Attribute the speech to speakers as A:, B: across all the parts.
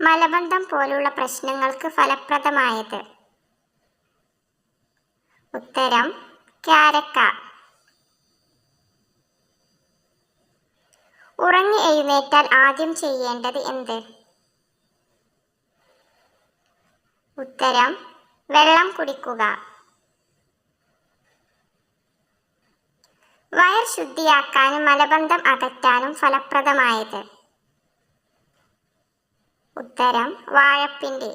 A: മലബന്ധം പോലുള്ള പ്രശ്നങ്ങൾക്ക് ഫലപ്രദമായത്? ഉത്തരം ക്യാരക്ക. ഉറങ്ങി എഴുന്നേറ്റാൽ ആദ്യം ചെയ്യേണ്ടത് എന്ത്? ഉത്തരം വെള്ളം കുടിക്കുക. വയർ ശുദ്ധിയാക്കാനും മലബന്ധം അകറ്റാനും ഫലപ്രദമായത്? ഉത്തരം വാഴപ്പിണ്ടി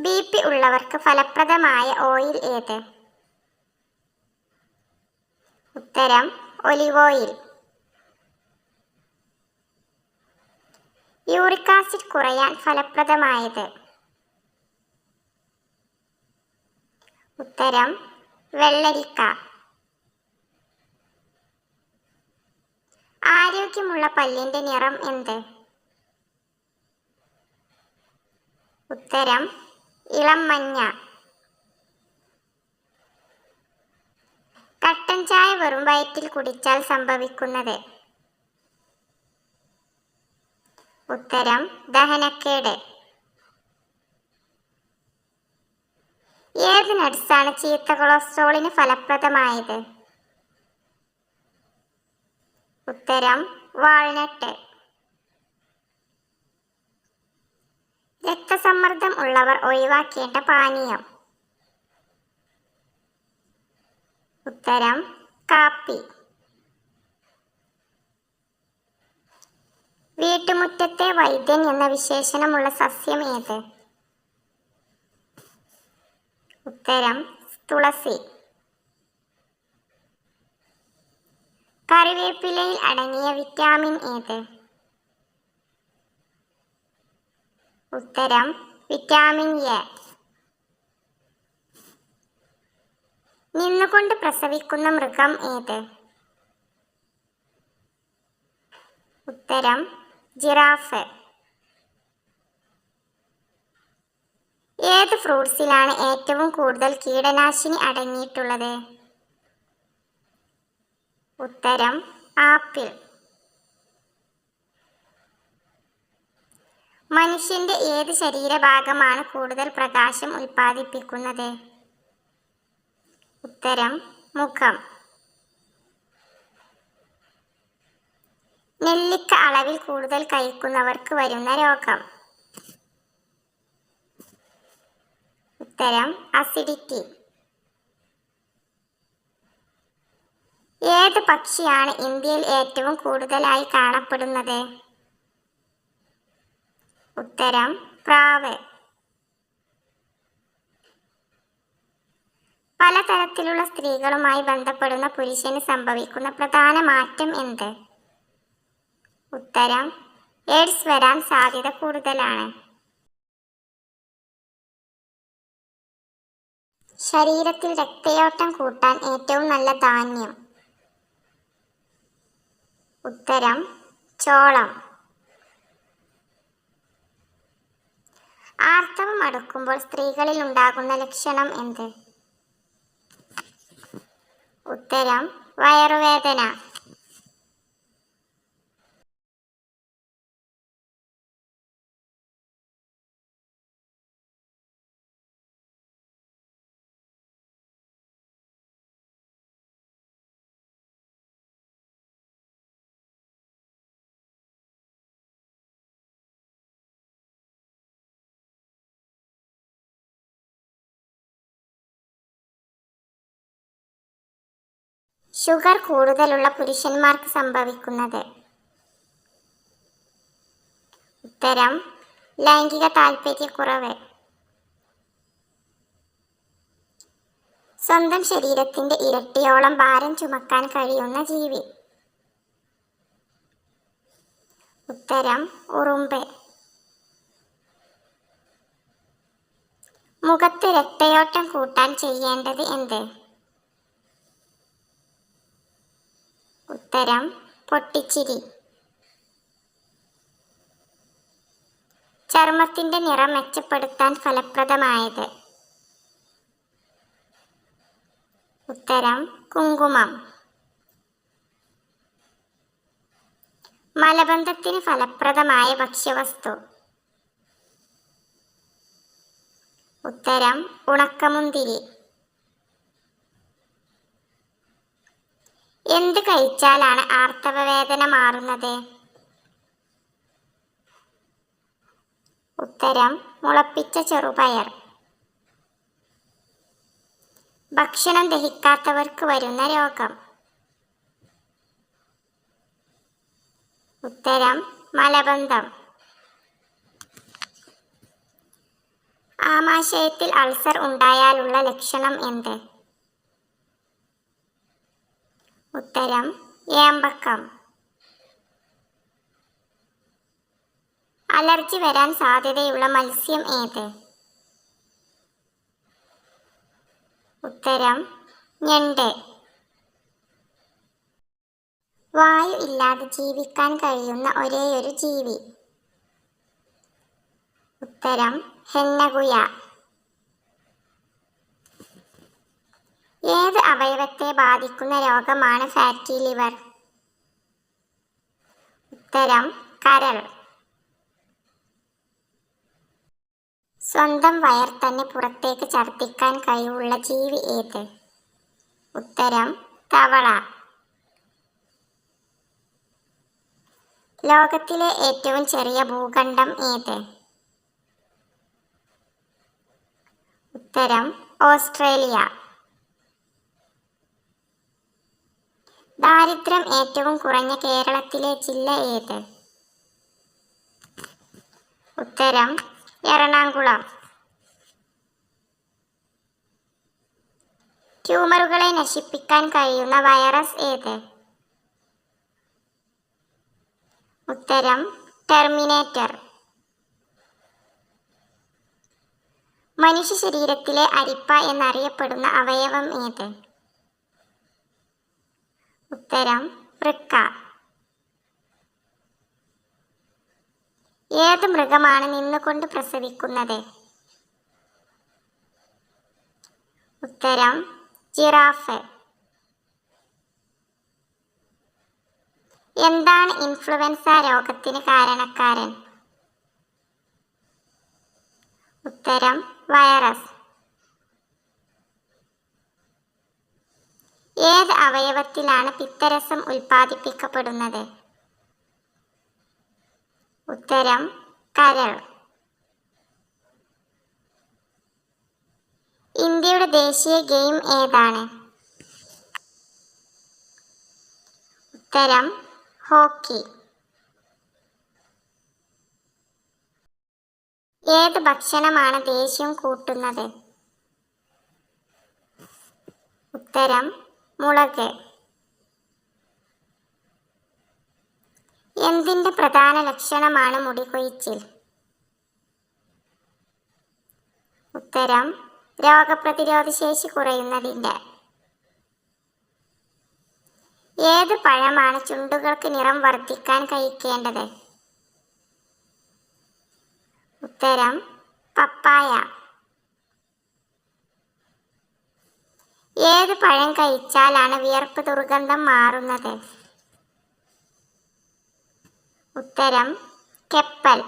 A: ബി പി ഉള്ളവർക്ക് ഫലപ്രദമായ ഓയിൽ ഏത്? ഉത്തരം ഒലിവ് ഓയിൽ. യൂറിക് ആസിഡ് കുറയാൻ ഫലപ്രദമായത്? ഉത്തരം വെള്ളരിക്ക. ആരോഗ്യമുള്ള പല്ലിന്റെ നിറം എന്ത്? ഉത്തരം ഇളം മഞ്ഞ. കട്ടൻ ചായ വെറും വയറ്റിൽ കുടിച്ചാൽ സംഭവിക്കുന്നത്? ഉത്തരം ദഹനക്കേട്. ഏത് നട്സാണ് ചീത്ത കൊളസ്ട്രോളിന് ഫലപ്രദമായത്? ഉത്തരം വാൾനട്ട്. രക്തസമ്മർദ്ദം ഉള്ളവർ ഒഴിവാക്കേണ്ട പാനീയം. ഉത്തരം കാപ്പി. വീട്ടുമുറ്റത്തെ വൈദ്യൻ എന്ന വിശേഷണമുള്ള സസ്യം ഏത്? ഉത്തരം തുളസി. കറിവേപ്പിലയിൽ അടങ്ങിയ വിറ്റാമിൻ ഏത്? ഉത്തരം വിറ്റാമിൻ എ. നിന്നുകൊണ്ട് പ്രസവിക്കുന്ന മൃഗം ഏത്? ഉത്തരം ജിറാഫ്. ഏത് ഫ്രൂട്ട്സിലാണ് ഏറ്റവും കൂടുതൽ കീടനാശിനി അടങ്ങിയിട്ടുള്ളത്? ഉത്തരം ആപ്പിൾ. മനുഷ്യന്റെ ഏത് ശരീരഭാഗമാണ് കൂടുതൽ പ്രകാശം ഉൽപ്പാദിപ്പിക്കുന്നത്? ഉത്തരം മുഖം. നെല്ലിക്ക അളവിൽ കൂടുതൽ കഴിക്കുന്നവർക്ക് വരുന്ന രോഗം. ഉത്തരം അസിഡിറ്റി ഏത് പക്ഷിയാണ് ഇന്ത്യയിൽ ഏറ്റവും കൂടുതലായി കാണപ്പെടുന്നത്? ഉത്തരം പ്രാവ്. പലതരത്തിലുള്ള സ്ത്രീകളുമായി ബന്ധപ്പെടുന്ന പുരുഷന് സംഭവിക്കുന്ന പ്രധാന മാറ്റം എന്ത്? ഉത്തരം എയ്ഡ്സ് വരാൻ സാധ്യത കൂടുതലാണ്. ശരീരത്തിൽ രക്തയോട്ടം കൂട്ടാൻ ഏറ്റവും നല്ല ധാന്യം. ഉത്തരം ചോളം. ആർത്തവം അടുക്കുമ്പോൾ സ്ത്രീകളിൽ ഉണ്ടാകുന്ന ലക്ഷണം എന്ത്? ഉത്തരം വയറുവേദന. ഷുഗർ കൂടുതലുള്ള പുരുഷന്മാർക്ക് സംഭവിക്കുന്നത്. ഉത്തരം ലൈംഗിക താല്പര്യക്കുറവ് സ്വന്തം ശരീരത്തിന്റെ ഇരട്ടിയോളം ഭാരം ചുമക്കാൻ കഴിയുന്ന ജീവി. ഉത്തരം ഉറുമ്പ്. മുഖത്ത് രക്തയോട്ടം കൂട്ടാൻ ചെയ്യേണ്ടത് എന്ത്? ഉത്തരം പൊട്ടിച്ചിരി. ചർമ്മത്തിന്റെ നിറം മെച്ചപ്പെടുത്താൻ ഫലപ്രദമായത്. ഉത്തരം കുങ്കുമം. മലബന്ധത്തിന് ഫലപ്രദമായ ഭക്ഷ്യവസ്തു. ഉത്തരം ഉണക്കമുന്തിരി. എന്ത് കഴിച്ചാലാണ് ആർത്തവവേദന മാറുന്നത്? ഉത്തരം മുളപ്പിച്ച ചെറുപയർ. ഭക്ഷണം ദഹിക്കാത്തവർക്ക് വരുന്ന രോഗം. ഉത്തരം മലബന്ധം. ആമാശയത്തിൽ അൾസർ ഉണ്ടായാലുള്ള ലക്ഷണം എന്ത്? ഉത്തരം ഏമ്പക്കം. അലർജി വരാൻ സാധ്യതയുള്ള മത്സ്യം ഏത്? ഉത്തരം ഞണ്ട്. വായു ഇല്ലാതെ ജീവിക്കാൻ കഴിയുന്ന ഒരേയൊരു ജീവി. ഉത്തരം ഹെന്നകുയ ഏത് അവയവത്തെ ബാധിക്കുന്ന രോഗമാണ് ഫാറ്റി ലിവർ ഉത്തരം കരൾ. സ്വന്തം വയർ തന്നെ പുറത്തേക്ക് ഛർദ്ദിക്കാൻ കഴിവുള്ള ജീവി ഏത്? ഉത്തരം തവള. ലോകത്തിലെ ഏറ്റവും ചെറിയ ഭൂഖണ്ഡം ഏത്? ഉത്തരം ഓസ്ട്രേലിയ. ദാരിദ്ര്യം ഏറ്റവും കുറഞ്ഞ കേരളത്തിലെ ജില്ല ഏത്? ഉത്തരം എറണാകുളം. ട്യൂമറുകളെ നശിപ്പിക്കാൻ കഴിയുന്ന വൈറസ് ഏത്? ഉത്തരം ടെർമിനേറ്റർ. മനുഷ്യ ശരീരത്തിലെ അരിപ്പ എന്നറിയപ്പെടുന്ന അവയവം ഏത്? ഉത്തരം വൃക്ക. ഏത് മൃഗമാണ് നിന്നുകൊണ്ട് പ്രസവിക്കുന്നത്? ഉത്തരം ജിറാഫ്. എന്താണ് ഇൻഫ്ലുവൻസ രോഗത്തിന് കാരണക്കാരൻ? ഉത്തരം വൈറസ്. ഏത് അവയവത്തിലാണ് പിത്തരസം ഉൽപ്പാദിപ്പിക്കപ്പെടുന്നത്? ഉത്തരം കരൾ. ഇന്ത്യയുടെ ദേശീയ ഗെയിം ഏതാണ്? ഉത്തരം ഹോക്കി. ഏത് ഭക്ഷണമാണ് ദേഷ്യം കൂട്ടുന്നത്? ഉത്തരം മുളക്. എന്തിന്റെ പ്രധാന ലക്ഷണമാണ് മുടി കൊഴിച്ചിൽ? ഉത്തരം രോഗപ്രതിരോധ ശേഷി കുറയുന്നതിന്റെ ഏത് പഴമാണ് ചുണ്ടുകൾക്ക് നിറം വർദ്ധിക്കാൻ കഴിക്കേണ്ടത്? ഉത്തരം പപ്പായ. ഏത് പഴം കഴിച്ചാലാണ് വിയർപ്പ് ദുർഗന്ധം മാറുന്നത്? ഉത്തരം കെപ്പൽ.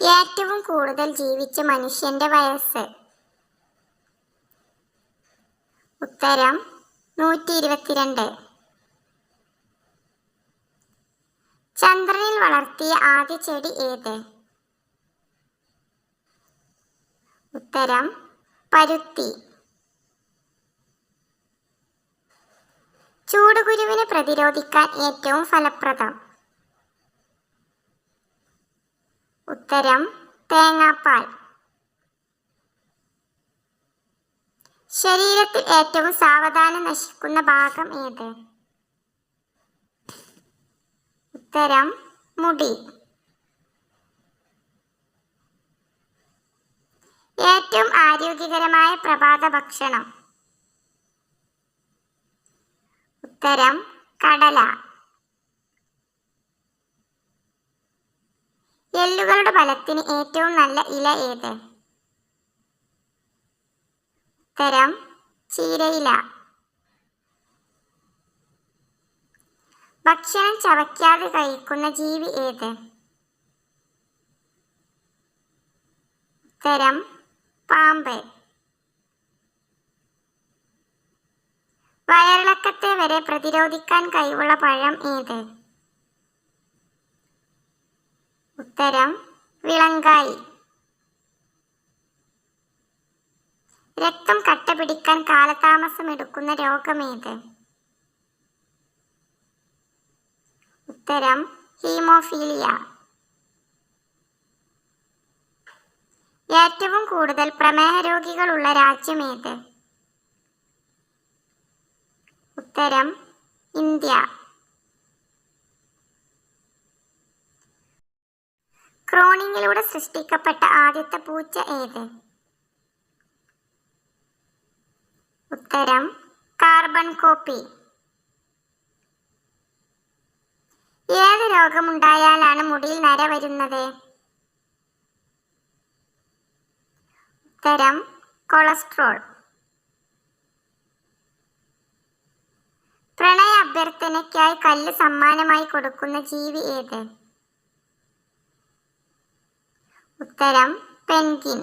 A: ഏറ്റവും കൂടുതൽ ജീവിച്ച മനുഷ്യന്റെ വയസ്സ്. ഉത്തരം നൂറ്റി ഇരുപത്തിരണ്ട് ചന്ദ്രനിൽ വളർത്തിയ ആദ്യ ചെടി ഏത്? ഉത്തരം പരുത്തി. ചൂടുകുരുവിനെ പ്രതിരോധിക്കാൻ ഏറ്റവും ഫലപ്രദം. ഉത്തരം തേങ്ങാപ്പാൽ. ശരീരത്തിൽ ഏറ്റവും സാവധാനം നശിക്കുന്ന ഭാഗം ഏത്? ഉത്തരം മുടി. ഏറ്റവും ആരോഗ്യകരമായ പ്രഭാത ഭക്ഷണം. ഉത്തരം കടല. എല്ലുകളുടെ ബലത്തിന് ഏറ്റവും നല്ല ഇല ഏത്? ഉത്തരം ചീരയില. ഭക്ഷണം ചവയ്ക്കാതെ കഴിക്കുന്ന ജീവി ഏത്? ഉത്തരം പാമ്പ്. വയറിളക്കത്തെ വരെ പ്രതിരോധിക്കാൻ കഴിവുള്ള പഴം ഏത്? ഉത്തരം വിളങ്കായി. രക്തം കട്ട പിടിക്കാൻ കാലതാമസം എടുക്കുന്ന രോഗമേത് ഉത്തരം ഹീമോഫീലിയ. ഏറ്റവും കൂടുതൽ പ്രമേഹ രോഗികളുള്ള രാജ്യമേത്? ഉത്തരം ഇന്ത്യ. ക്രോണിങ്ങിലൂടെ സൃഷ്ടിക്കപ്പെട്ട ആദ്യത്തെ പൂച്ച ഏത്? ഉത്തരം കാർബൺ കോപ്പി. ഏത് രോഗമുണ്ടായാലാണ് മുടിയിൽ നര വരുന്നത്? ഉത്തരം കൊളസ്ട്രോൾ. പ്രണയ അഭ്യർത്ഥനയ്ക്കായി കല്ല് സമ്മാനമായി കൊടുക്കുന്ന ജീവി ഏത്? ഉത്തരം പെൻഗിൻ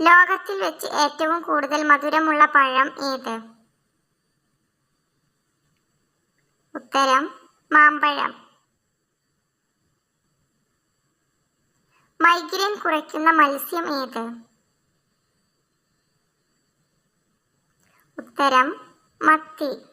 A: ലോകത്തിൽ വെച്ച് ഏറ്റവും കൂടുതൽ മധുരമുള്ള പഴം ഏത്? ഉത്തരം മാമ്പഴം. മൈഗ്രെയിൻ കുറയ്ക്കുന്ന മത്സ്യം ഏത്? ഉത്തരം മത്തി.